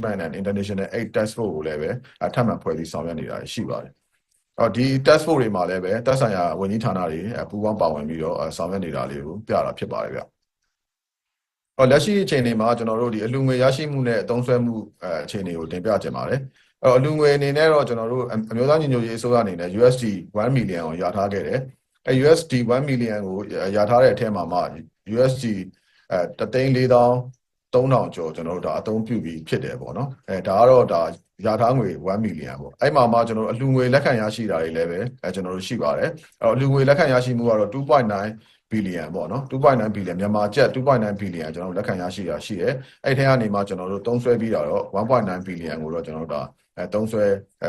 Bank and International Aid Task Force ကိုလည်းပဲထပ်မံဖွဲ့စည်းဆောင်ရွက်နေတာရှိပါတယ်အော်ဒီ task force တွေမှာလည်းပဲတက်ဆိုင်ရာဝန်ကြီးဌာနတွေပူးပေါင်းပါဝင်ပြီးတော့ဆောင်ရွက်နေတာလေးကိုပြတာဖြစ်ပါတယ်ဗျ။အော်လက်ရှိအချိန်တွေမှာကျွန်တော်တို့ဒီအလူငွေရရှိမှုနဲ့အသုံးဆွဲမှုအခြေအနေကိုတင်ပြခြင်းပါတယ်။အော်အလူငွေအနေနဲ့တော့ကျွန်တော်တို့အမျိုးသားညီညွတ်ရေးအစိုးရအနေနဲ့ USD 1 million ကိုရထားခဲ့တယ်။အဲ USD 1 million ကိုရထားတဲ့အထက်မှာမှ USD အဲတသိန်း၄000 3000ကျော်ကျွန်တော်တို့ဒါအသုံးပြုပြီးဖြစ်တယ်ပေါ့နော်အဲဒါကတော့ဒါရထားငွေ1 million ပေါ့အဲ့မှာမှကျွန်တော်တို့အလူငွေလက်ခံရရှိတာတွေလည်းပဲအဲကျွန်တော်တို့ရှိပါတယ်အဲ့တော့အလူငွေလက်ခံရရှိမှုကတော့2.9 billion ပေါ့နော်2.9 billion မြန်မာကျပ်2.9 billion ကျွန်တော်တို့လက်ခံရရှိတာရှိတယ်အဲ့ထဲကနေမှကျွန်တော်တို့သုံးစွဲပြီးတာတော့1.9 billion ကိုတော့ကျွန်တော်တို့ဒါအဲသုံးစွဲ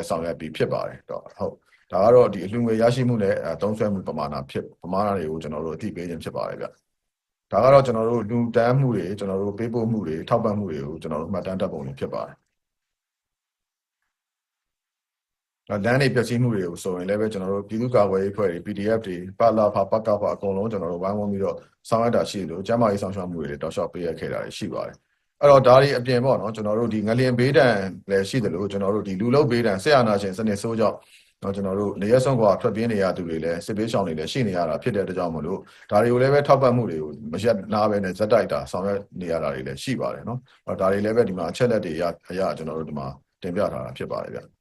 ဆောင်ရွက်ပြီးဖြစ်ပါတယ်တော့ဟုတ်ဒါကတော့ဒီအလူငွေရရှိမှုနဲ့သုံးစွဲမှုပမာဏဖြစ်ပမာဏတွေကိုကျွန်တော်တို့အသိပေးခြင်းဖြစ်ပါတယ်ဗျ ဒါကတော့ကျွန်တော်တို့လူတန်းမှုတွေကျွန်တော်တို့ပေးပို့မှုတွေထောက်ပံ့မှုတွေကိုကျွန်တော်တို့မှတ်တမ်းတပ်ပုံတွေဖြစ်ပါတယ်လမ်းတွေပြည့်စည်မှုတွေကိုဆိုရင်လည်းပဲကျွန်တော်တို့ပြည်သူ့ကာကွယ်ရေးဖွဲ့တွေ PDF တွေပါလာဖာပကဖာအကုန်လုံးကျွန်တော်တို့ဝိုင်းဝန်းပြီးတော့ဆောင်ရွက်တာရှိလို့ကျန်းမာရေးဆောင်ရှောက်မှုတွေတောက်လျှောက်ပေးရခဲ့တာရှိပါတယ်အဲ့တော့ဒါတွေအပြင်ပေါ့နော်ကျွန်တော်တို့ဒီငလျင်ဘေးဒဏ်လည်းရှိတယ်လို့ကျွန်တော်တို့ဒီလူလုဘေးဒဏ်ဆက်အာနာရှင်စနစ်ဆိုးကြောင့် တော့ကျွန်တော်တို့နေရဆုံးကွာထွက်ပြေးနေရသူတွေလည်းစစ်ပေးရှောင်တွေလည်းရှိနေရတာဖြစ်တဲ့အတွက်ကြောင့်မလို့ဒါတွေကိုလည်းပဲထောက်ပံ့မှုတွေကိုမရက်နာပဲနဲ့ဇက်တိုက်တာဆောင်ရွက်နေရတာတွေလည်းရှိပါတယ်နော်။ဒါတွေလည်းပဲဒီမှာအချက်လက်တွေအရအရကျွန်တော်တို့ဒီမှာတင်ပြထားတာဖြစ်ပါတယ်ဗျ။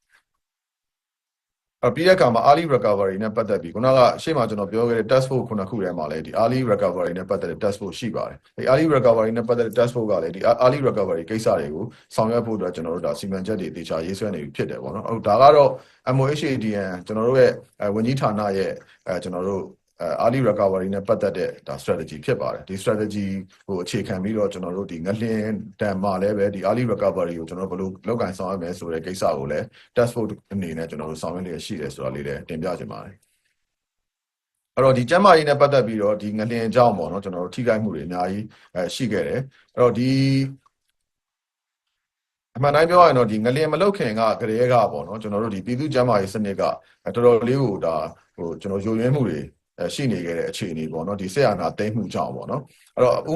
အပြီးတဲ့အခါမှာ early recovery နဲ့ပတ်သက်ပြီးခုနကရှေ့မှာကျွန်တော်ပြောခဲ့တဲ့ test force ခုနှစ်ခုထဲမှာလည်းဒီ early recovery နဲ့ပတ်သက်တဲ့ test force ရှိပါတယ်။ဒီ early recovery နဲ့ပတ်သက်တဲ့ test force ကလည်းဒီ early recovery ကိစ္စတွေကိုဆောင်ရွက်ဖို့အတွက်ကျွန်တော်တို့ဒါစီမံချက်တွေတေချာရေးဆွဲနေပြီဖြစ်တယ်ပေါ့နော်။ဟုတ်ဒါကတော့ MOHADN ကျွန်တော်တို့ရဲ့ဝန်ကြီးဌာနရဲ့အဲကျွန်တော်တို့အဲ early recovery နဲ့ပတ်သက်တဲ့ဒါ strategy ဖြစ်ပါတယ်ဒီ strategy ကိုအခြေခံပြီးတော့ကျွန်တော်တို့ဒီငလျင်တန်မှာလည်းပဲဒီ early recovery ကိုကျွန်တော်တို့ဘယ်လိုလုပ်ကင်ဆောင်ရမယ်ဆိုတဲ့ကိစ္စကိုလည်း task force အနေနဲ့ကျွန်တော်တို့ဆောင်ရွက်လျက်ရှိတယ်ဆိုတာလေးလည်းတင်ပြချင်ပါတယ်အဲ့တော့ဒီကျမ်းမာရေးနဲ့ပတ်သက်ပြီးတော့ဒီငလျင်အကြောင်းပေါ့နော်ကျွန်တော်တို့ထိခိုက်မှုတွေအများကြီးအဲရှိခဲ့တယ်အဲ့တော့ဒီအမှန်တိုင်းပြောရရင်တော့ဒီငလျင်မလုတ်ခင်ကကလေးကပေါ့နော်ကျွန်တော်တို့ဒီပြည်သူ့ကျန်းမာရေးစနစ်ကတော်တော်လေးကိုဒါဟိုကျွန်တော်ယိုယွင်းမှုတွေ ရှိနေခဲ့တဲ့အခြေအနေပေါ့နော်ဒီဆက်အာဏာသိမ်းမှုကြောင့်ပေါ့နော်အဲ့တော့